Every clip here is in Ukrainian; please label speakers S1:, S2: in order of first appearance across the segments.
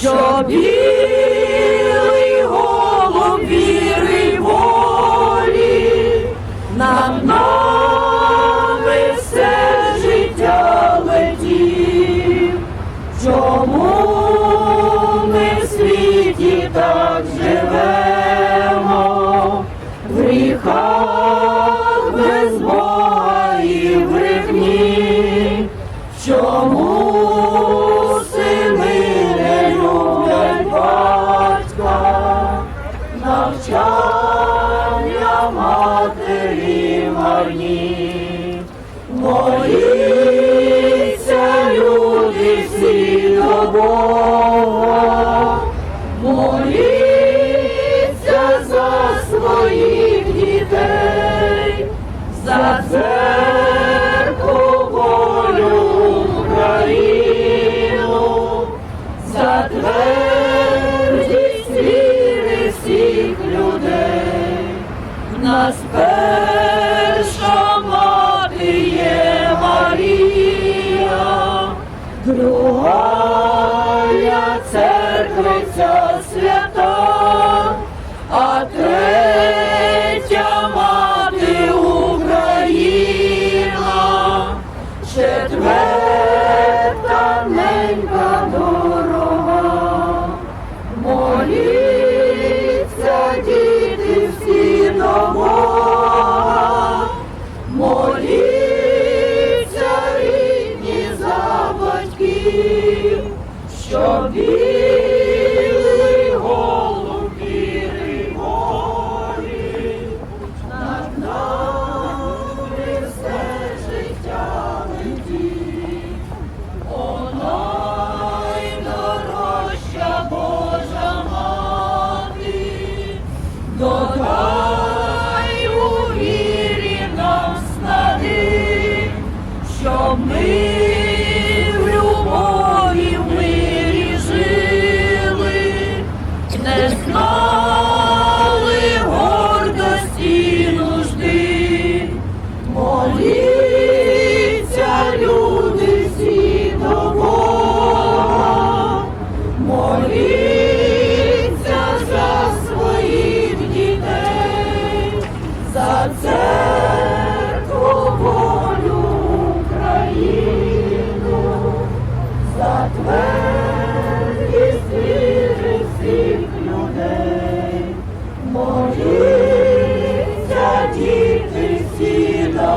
S1: що білий голуб віри волі над нами все життя летів. Чому ми в світі так живемо? В гріхах без Бога і в брехні. Чому нас перша мати є Марія, другая церквиця свята, що білий голуб віри волі над нами все життя летить. О, найдорожча Божа мати, додай у вірі нам снаги, щоб ми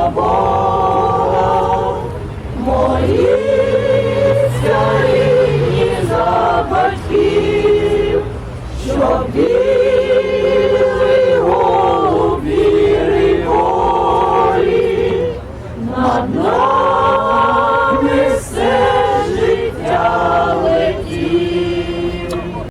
S1: до Бога,